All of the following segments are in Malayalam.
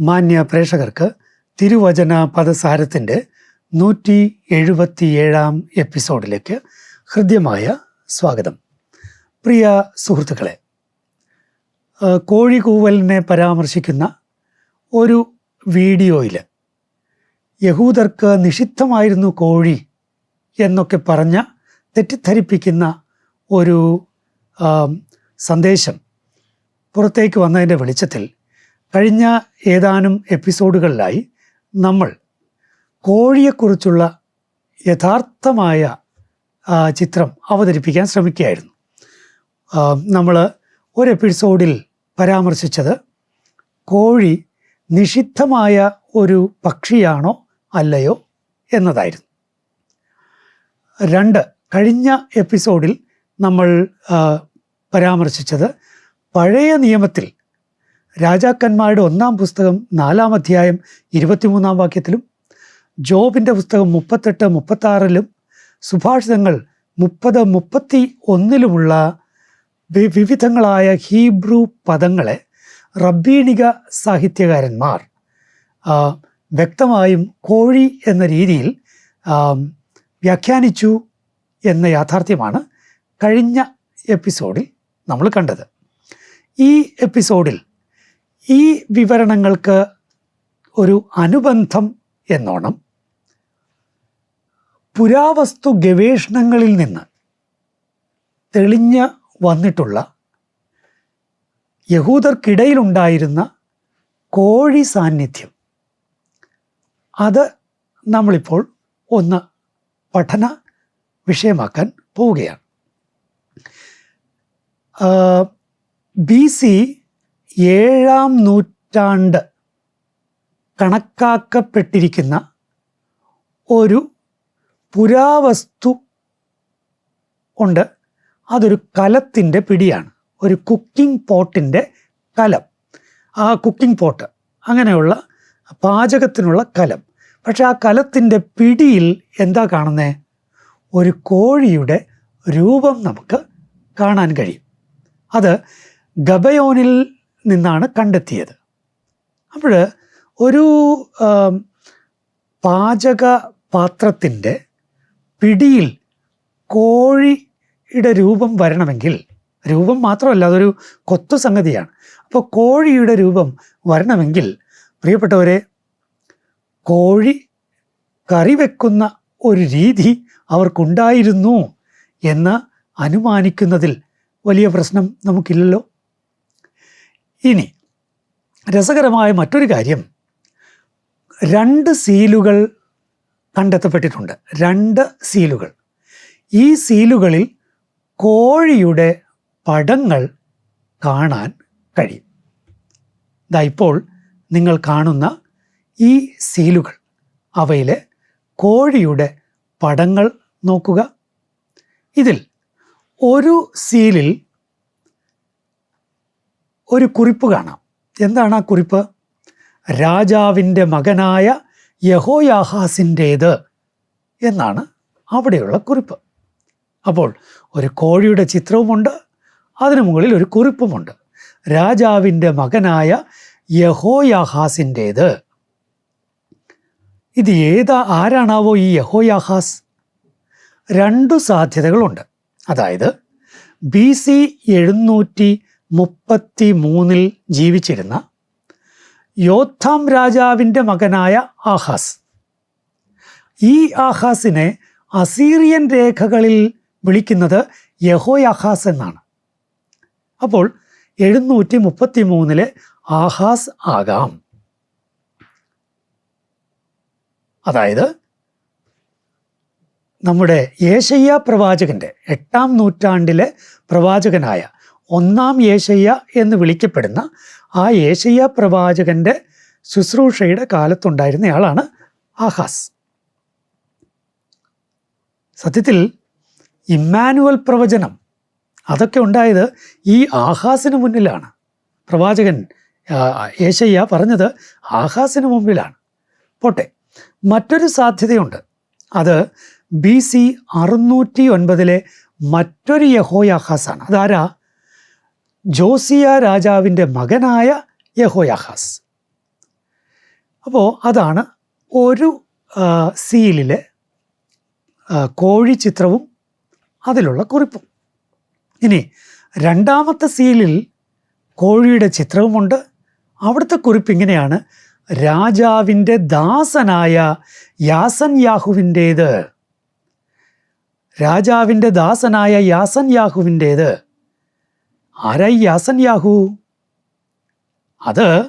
മാന്യ പ്രേക്ഷകർക്ക് തിരുവചന പദസാരത്തിന്റെ നൂറ്റി എഴുപത്തിയേഴാം എപ്പിസോഡിലേക്ക് ഹൃദ്യമായ സ്വാഗതം. പ്രിയ സുഹൃത്തുക്കളെ കോഴികൂവലിനെ കോഴി കൂവലിനെ പരാമർശിക്കുന്ന ഒരു വീഡിയോയിൽ യഹൂദർക്ക് നിഷിദ്ധമായിരുന്നു കോഴി എന്നൊക്കെ പറഞ്ഞ തെറ്റിദ്ധരിപ്പിക്കുന്ന ഒരു സന്ദേശം പുറത്തേക്ക് വന്നതിന്റെ വെളിച്ചത്തിൽ കഴിഞ്ഞ ഏതാനും എപ്പിസോഡുകളിലായി നമ്മൾ കോഴിയെക്കുറിച്ചുള്ള യഥാർത്ഥമായ ചിത്രം അവതരിപ്പിക്കാൻ ശ്രമിക്കുകയായിരുന്നു. നമ്മൾ ഒരു എപ്പിസോഡിൽ പരാമർശിച്ചത് കോഴി നിഷിദ്ധമായ ഒരു പക്ഷിയാണോ അല്ലയോ എന്നതായിരുന്നു. രണ്ട് കഴിഞ്ഞ എപ്പിസോഡിൽ നമ്മൾ പരാമർശിച്ചത് പഴയ നിയമത്തിൽ രാജാക്കന്മാരുടെ ഒന്നാം പുസ്തകം നാലാം അധ്യായം ഇരുപത്തിമൂന്നാം വാക്യത്തിലും ജോബിന്റെ പുസ്തകം മുപ്പത്തെട്ട് മുപ്പത്താറിലും സുഭാഷിതങ്ങൾ മുപ്പത് മുപ്പത്തി ഒന്നിലുമുള്ള വിവിധങ്ങളായ ഹീബ്രു പദങ്ങളെ റബ്ബീണിക സാഹിത്യകാരന്മാർ വ്യക്തമായും കോഴി എന്ന രീതിയിൽ വ്യാഖ്യാനിച്ചു എന്ന യാഥാർത്ഥ്യമാണ് കഴിഞ്ഞ എപ്പിസോഡിൽ നമ്മൾ കണ്ടത്. ഈ എപ്പിസോഡിൽ ഈ വിവരണങ്ങൾക്ക് ഒരു അനുബന്ധം എന്നോണം. പുരാവസ്തു ഗവേഷണങ്ങളിൽ നിന്ന് തെളിഞ്ഞ് വന്നിട്ടുള്ള യഹൂദർക്കിടയിലുണ്ടായിരുന്ന കോഴി സാന്നിധ്യം. അത് നമ്മളിപ്പോൾ ഒന്ന് പഠന വിഷയമാക്കാൻ പോവുകയാണ്. ബി സി ഏഴാം നൂറ്റാണ്ട് കണക്കാക്കപ്പെട്ടിരിക്കുന്ന ഒരു പുരാവസ്തു ഉണ്ട്. അതൊരു കലത്തിന്റെ പിടിയാണ്. ഒരു കുക്കിംഗ് പോട്ടിന്റെ കലം. ആ കുക്കിംഗ് പോട്ട് അങ്ങനെയുള്ള പാചകത്തിനുള്ള കലം. പക്ഷെ ആ കലത്തിന്റെ പിടിയിൽ എന്താ കാണുന്നത് ഒരു കോഴിയുടെ രൂപം നമുക്ക് കാണാൻ കഴിയും. അത് ഗബയോനിൽ നിന്നാണ് കണ്ടെത്തിയത്. അപ്പോൾ ഒരു പാചക പാത്രത്തിന്റെ പിടിയിൽ കോഴിയുടെ രൂപം വരണമെങ്കിൽ രൂപം മാത്രമല്ല അതൊരു കൊത്തു സംഗതിയാണ്. അപ്പോൾ കോഴിയുടെ രൂപം വരണമെങ്കിൽ പ്രിയപ്പെട്ടവരെ കോഴി കറി വെക്കുന്ന ഒരു രീതി അവർക്കുണ്ടായിരുന്നു എന്ന് അനുമാനിക്കുന്നതിൽ വലിയ പ്രശ്നം നമുക്കില്ലല്ലോ. ഇനി രസകരമായ മറ്റൊരു കാര്യം. രണ്ട് സീലുകൾ കണ്ടെത്തപ്പെട്ടിട്ടുണ്ട്. രണ്ട് സീലുകൾ. ഈ സീലുകളിൽ കോഴിയുടെ പടങ്ങൾ കാണാൻ കഴിയും. ഇതാ ഇപ്പോൾ നിങ്ങൾ കാണുന്ന ഈ സീലുകൾ. അവയിലെ കോഴിയുടെ പടങ്ങൾ നോക്കുക. ഇതിൽ ഒരു സീലിൽ ഒരു കുറിപ്പ് കാണാം. എന്താണ് ആ കുറിപ്പ്? രാജാവിന്റെ മകനായ യഹോയാഹാസിന്റേത് എന്നാണ് അവിടെയുള്ള കുറിപ്പ്. അപ്പോൾ ഒരു കോഴിയുടെ ചിത്രവുമുണ്ട് അതിനു മുകളിൽ ഒരു കുറിപ്പുമുണ്ട്. രാജാവിന്റെ മകനായ യഹോയാഹാസിന്റേത്. ഇത് ഏതാ ആരാണാവോ ഈ യഹോയാഹാസ്? രണ്ടു സാധ്യതകളുണ്ട്. അതായത് ബി സി എഴുന്നൂറ്റി മുപ്പത്തി മൂന്നിൽ ജീവിച്ചിരുന്ന യോദ്ധാം രാജാവിന്റെ മകനായ ആഹാസ്. ഈ ആഹാസിനെ അസീറിയൻ രേഖകളിൽ വിളിക്കുന്നത് യഹോയാഹാസ് എന്നാണ്. അപ്പോൾ എഴുന്നൂറ്റി മുപ്പത്തി മൂന്നിലെ ആഹാസ് ആകാം. അതായത് നമ്മുടെ ഏഷയ്യ പ്രവാചകന്റെ എട്ടാം നൂറ്റാണ്ടിലെ പ്രവാചകനായ ഒന്നാം യേശയ്യ എന്ന് വിളിക്കപ്പെടുന്ന ആ യേശയ്യ പ്രവാചകന്റെ ശുശ്രൂഷയുടെ കാലത്തുണ്ടായിരുന്നയാളാണ് ആഹാസ്. സത്യത്തിൽ ഇമ്മാനുവൽ പ്രവചനം അതൊക്കെ ഉണ്ടായത് ഈ ആഹാസിന് മുന്നിലാണ്. പ്രവാചകൻ യേശയ്യ പറഞ്ഞത് ആഹാസിന് മുമ്പിലാണ്. പോട്ടെ മറ്റൊരു സാധ്യതയുണ്ട്. അത് ബി സി അറുന്നൂറ്റി ഒൻപതിലെ മറ്റൊരു യഹോയാഹാസാണ്. അതാരാ? ജോസിയ രാജാവിന്റെ മകനായ യഹോയാഹാസ്. അപ്പോൾ അതാണ് ഒരു സീലിലെ കോഴി ചിത്രവും അതിലുള്ള കുറിപ്പും. ഇനി രണ്ടാമത്തെ സീലിൽ കോഴിയുടെ ചിത്രവുമുണ്ട്. അവിടുത്തെ കുറിപ്പ് ഇങ്ങനെയാണ് രാജാവിന്റെ ദാസനായ യാസൻ യാഹുവിന്റേത് രാജാവിന്റെ ദാസനായ യാസൻ യാഹുവിന്റേത് ആരായി യാസൻ യാഹു? അത്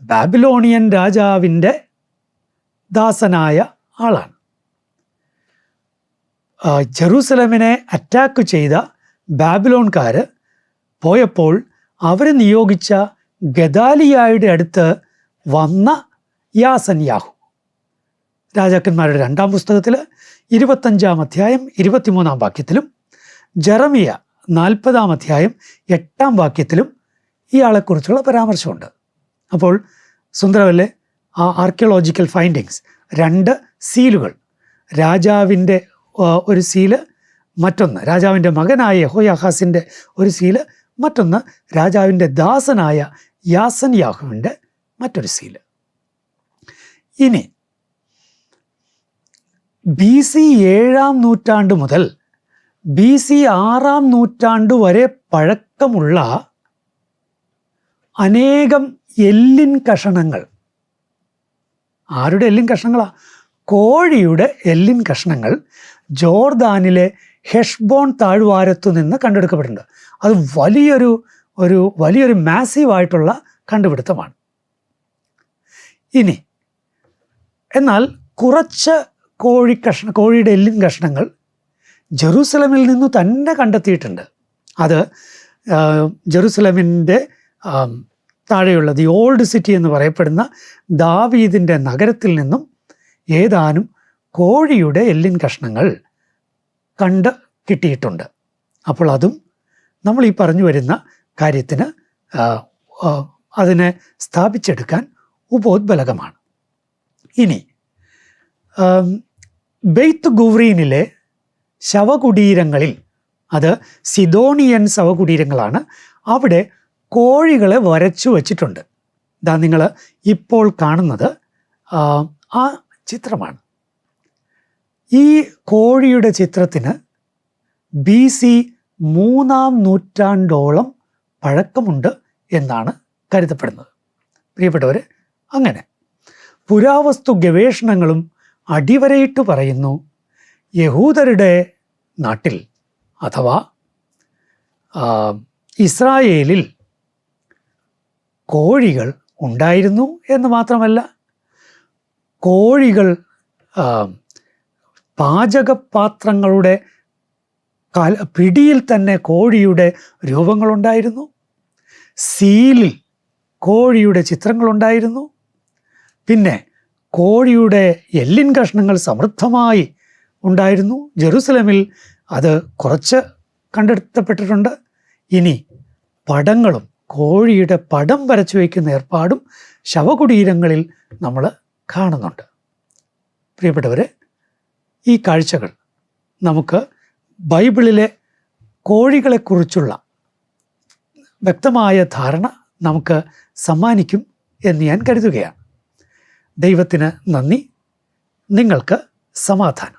ബാബിലോണിയൻ രാജാവിന്റെ ദാസനായ ആളാണ്. ജെറൂസലമിനെ അറ്റാക്ക് ചെയ്ത ബാബിലോൺകാർ പോയപ്പോൾ അവരെ നിയോഗിച്ച ഗദാലിയായുടെ അടുത്ത് വന്ന യാസൻ യാഹു. രാജാക്കന്മാരുടെ രണ്ടാം പുസ്തകത്തിൽ ഇരുപത്തഞ്ചാം അധ്യായം ഇരുപത്തിമൂന്നാം വാക്യത്തിലും ജെറമിയ നാൽപ്പതാം അധ്യായം എട്ടാം വാക്യത്തിലും ഇയാളെക്കുറിച്ചുള്ള പരാമർശമുണ്ട്. അപ്പോൾ സുന്ദരവല്ലെ ആ ആർക്കിയോളജിക്കൽ ഫൈൻഡിങ്സ് രണ്ട് സീലുകൾ. രാജാവിന്റെ ഒരു സീൽ മറ്റൊന്ന് രാജാവിന്റെ മകനായ യഹോയാഹാസിന്റെ ഒരു സീൽ മറ്റൊന്ന് രാജാവിന്റെ ദാസനായ യാസൻ യാഹുവിന്റെ മറ്റൊരു സീൽ. ഇനി ബി സി ഏഴാം നൂറ്റാണ്ട് മുതൽ ബി സി ആറാം നൂറ്റാണ്ട് വരെ പഴക്കമുള്ള അനേകം എല്ലിൻ കഷണങ്ങൾ. ആരുടെ എല്ലിൻ കഷ്ണങ്ങളാ? കോഴിയുടെ എല്ലിൻ കഷ്ണങ്ങൾ ജോർദാനിലെ ഹെഷ്ബോൺ താഴ്വാരത്തു നിന്ന് കണ്ടെടുക്കപ്പെട്ടിട്ടുണ്ട് അത് വലിയൊരു ഒരു വലിയൊരു മാസീവായിട്ടുള്ള കണ്ടുപിടുത്തമാണ്. ഇനി എന്നാൽ കുറച്ച് കോഴി കഷ്ണ കോഴിയുടെ എല്ലിൻ കഷ്ണങ്ങൾ ജെറൂസലമിൽ നിന്ന് തന്നെ കണ്ടെത്തിയിട്ടുണ്ട്. അത് ജെറൂസലമിന്റെ താഴെയുള്ള ദി ഓൾഡ് സിറ്റി എന്ന് പറയപ്പെടുന്ന ദാവീദിന്റെ നഗരത്തിൽ നിന്നും ഏതാനും കോഴിയുടെ എല്ലിൻ കഷ്ണങ്ങൾ കണ്ട് കിട്ടിയിട്ടുണ്ട്. അപ്പോൾ അതും നമ്മൾ ഈ പറഞ്ഞു വരുന്ന കാര്യത്തിന് അതിനെ സ്ഥാപിച്ചെടുക്കാൻ ഉപോദ്ബലകമാണ്. ഇനി ബെയ്ത്ത് ഗുവ്രീനിലെ ശവകുടീരങ്ങളിൽ അത് സിദോണിയൻ ശവകുടീരങ്ങളാണ് അവിടെ കോഴികളെ വരച്ചു വച്ചിട്ടുണ്ട്. ഇതാ നിങ്ങൾ ഇപ്പോൾ കാണുന്നത് ആ, ചിത്രമാണ്. ഈ കോഴിയുടെ ചിത്രത്തിന് ബി സി മൂന്നാം നൂറ്റാണ്ടോളം പഴക്കമുണ്ട് എന്നാണ് കരുതപ്പെടുന്നത്. പ്രിയപ്പെട്ടവർ അങ്ങനെ. പുരാവസ്തു ഗവേഷണങ്ങളും അടിവരയിട്ട് പറയുന്നു യഹൂദരുടെ നാട്ടിൽ അഥവാ ഇസ്രായേലിൽ കോഴികൾ ഉണ്ടായിരുന്നു എന്ന് മാത്രമല്ല കോഴികൾ പാചകപാത്രങ്ങളുടെ കല പിടിയിൽ തന്നെ കോഴിയുടെ രൂപങ്ങളുണ്ടായിരുന്നു സീലിൽ കോഴിയുടെ ചിത്രങ്ങളുണ്ടായിരുന്നു പിന്നെ കോഴിയുടെ എല്ലിൻ കഷ്ണങ്ങൾ സമൃദ്ധമായി ഉണ്ടായിരുന്നു. ജെറുസലമിൽ അത് കുറച്ച് കണ്ടെടുത്തപ്പെട്ടിട്ടുണ്ട് ഇനി പടങ്ങളും കോഴിയുടെ പടം വരച്ചു വയ്ക്കുന്ന ഏർപ്പാടും ശവകുടീരങ്ങളിൽ നമ്മൾ കാണുന്നുണ്ട്. പ്രിയപ്പെട്ടവരെ ഈ കാഴ്ചകൾ നമുക്ക് ബൈബിളിലെ കോഴികളെക്കുറിച്ചുള്ള വ്യക്തമായ ധാരണ നമുക്ക് സമ്മാനിക്കും എന്ന് ഞാൻ കരുതുകയാണ്. ദൈവത്തിന് നന്ദി. നിങ്ങൾക്ക് സമാധാനം.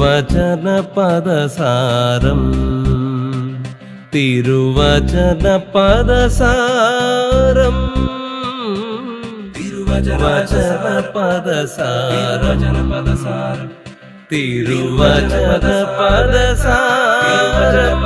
വചനപദസാരം തിരുവചന പദസാരം തിരുവചന പദസാരം തിരുവചന പദസാരം